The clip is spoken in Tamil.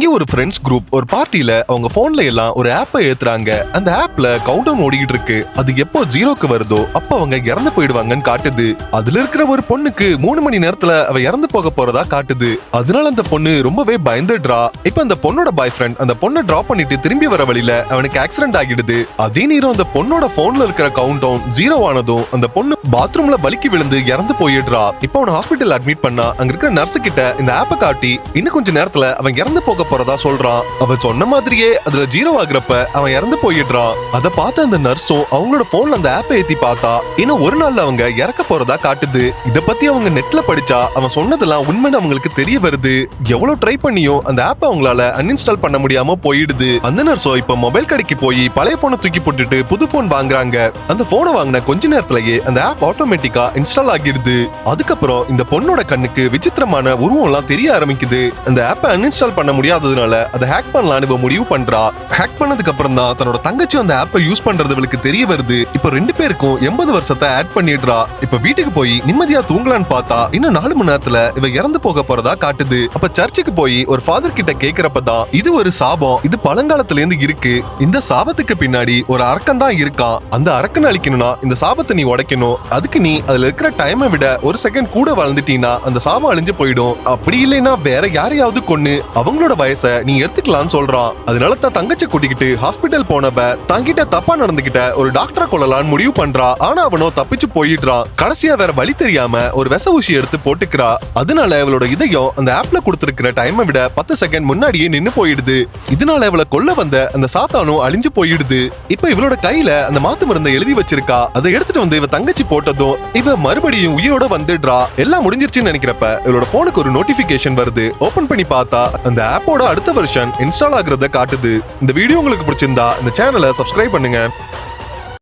இங்க ஒரு ஃப்ரெண்ட்ஸ் குரூப் ஒரு பார்ட்டியில அவங்க போன்ல எல்லாம் ஒரு ஆப்பை ஏத்துறாங்க. அந்த ஆப்ல கவுண்ட் டவுன் ஓடிக்கிட்டு இருக்கு. அது எப்போ ஜீரோக்கு வருதோ அப்ப அவங்க இறந்து போயிடுவாங்கன்னு காட்டுது. அதுல இருக்கிற ஒரு பொண்ணுக்கு மூணு மணி நேரத்துல அவ இறந்து போக போறதா காட்டுது. அதனால அந்த பொண்ணு ரொம்பவே பயந்துடுறா. இப்ப அந்த பொண்ணோட பாய் ஃப்ரெண்ட் அந்த பொண்ணை டிராப் பண்ணிட்டு திரும்பி வர வழியில அவனுக்கு ஆக்சிடென்ட் ஆகிடுது. அதே நேரம் அந்த பொண்ணோட போன்ல இருக்கிற கவுண்ட் டவுன் ஜீரோ ஆனதும் அந்த பொண்ணு பாத்ரூம்ல வலிக்கு விழுந்து இறந்து போயிடுறா. இப்ப அவனை ஹாஸ்பிட்டல் அட்மிட் பண்ணா அங்க இருக்கிற நர்ஸ் கிட்ட இந்த ஆப்பை காட்டி இன்னும் கொஞ்ச நேரத்துல அவன் இறந்து போக போறதா சொல்றான். அவன் சொன்ன மாதிரியே அதுல ஜீரோ ஆகுறப்ப அவன் இறந்து போயிடுறான். அதை பார்த்த அந்த நர்ஸும் அவங்களோட போன்ல அந்த ஆப்பை ஏத்தி பார்த்தா இன்னும் ஒரு நாள்ல அவங்க இறக்க போறதா காட்டுது. இத பத்தி அவங்க நெட்ல படிச்சா அவன் சொன்னதெல்லாம் உண்மைன்னு அவங்களுக்கு தெரிய வருது. எவ்வளவு ட்ரை பண்ணியும் அந்த ஆப்பை அவங்களால அன்இன்ஸ்டால் பண்ண முடியாம போயிடுது. அந்த நர்ஸோ இப்ப மொபைல் கடைக்கு போய் பழைய போனை தூக்கி போட்டுட்டு புது போன் வாங்குறாங்க. அந்த போனை வாங்கின கொஞ்ச நேரத்திலேயே அந்த ஆப் ஆட்டோமேட்டிக்கா இன்ஸ்டால் ஆகிடுது. அதுக்கப்புறம் இந்த பொண்ணோட கண்ணுக்கு விசித்திரமான உருவம் எல்லாம் தெரிய ஆரம்பிக்குது. அந்த ஆப்பை அன்இன்ஸ்டால் பண்ண தெரியாததுனால அதை ஹேக் பண்ணலாம்னு இவ முடிவு பண்றா. ஹேக் பண்ணதுக்கு அப்புறம் தான் தன்னோட தங்கச்சி அந்த ஆப்பை யூஸ் பண்றது இவளுக்கு தெரிய வருது. இப்ப ரெண்டு பேருக்கும் எண்பது வருஷத்தை ஆட் பண்ணிடுறா. இப்ப வீட்டுக்கு போய் நிம்மதியா தூங்கலான்னு பார்த்தா இன்னும் நாலு மணி நேரத்துல இவ இறந்து போக போறதா காட்டுது. அப்ப சர்ச்சுக்கு போய் ஒரு ஃபாதர் கிட்ட கேக்குறப்பதான் இது ஒரு சாபம். இது பழங்காலத்துல இருந்து இருக்கு. இந்த சாபத்துக்கு பின்னாடி ஒரு அரக்கன் தான் இருக்கான். அந்த அரக்கன் அழிக்கணும்னா இந்த சாபத்தை நீ உடைக்கணும். அதுக்கு நீ அதுல இருக்கிற டைமை விட ஒரு செகண்ட் கூட வளர்ந்துட்டீங்கன்னா அந்த சாபம் அழிஞ்சு போயிடும். அப்படி இல்லைன்னா வேற யாரையாவது கொன்னு அவங்களோட வயசை நீ எடுத்துக்கலாம்னு சொல்றான். அதனால தான் தங்கச்சி கூட்டிக்கிட்டு ஹாஸ்பிட்டல் போனப்ப தங்கிட்ட தப்பா நடந்துகிட்ட ஒரு டாக்டரை கொள்ளலாம்னு முடிவு பண்றா. ஆனா அவனோ தப்பிச்சு போயிடுறான். கடைசியா வேற வழி தெரியாம ஒரு விச ஊசி எடுத்து போட்டுக்கிறா. அதனால இவளோட இதயம் அந்த ஆப்ல கொடுத்திருக்கிற டைமை விட பத்து செகண்ட் முன்னாடியே நின்னு போயிடுது. இதனால இவள கொல்ல வந்த அந்த சாத்தானும் அழிஞ்சு போயிடுது. இப்ப இவளோட கையில அந்த மாத்து மருந்தை எழுதி வச்சிருக்கா. அதை எடுத்துட்டு வந்து இவ தங்கச்சி போட்டதும் இவ மறுபடியும் உயிரோட வந்துடுறா. எல்லாம் முடிஞ்சிருச்சுன்னு நினைக்கிறப்ப இவளோட போனுக்கு ஒரு நோட்டிபிகேஷன் வருது. ஓபன் பண்ணி பார்த்தா அந்த ஆப்போட அடுத்த வெர்ஷன் இன்ஸ்டால் ஆகுறத காட்டுது. இந்த வீடியோ உங்களுக்கு பிடிச்சிருந்தா இந்த சேனலை சப்ஸ்கிரைப் பண்ணுங்க.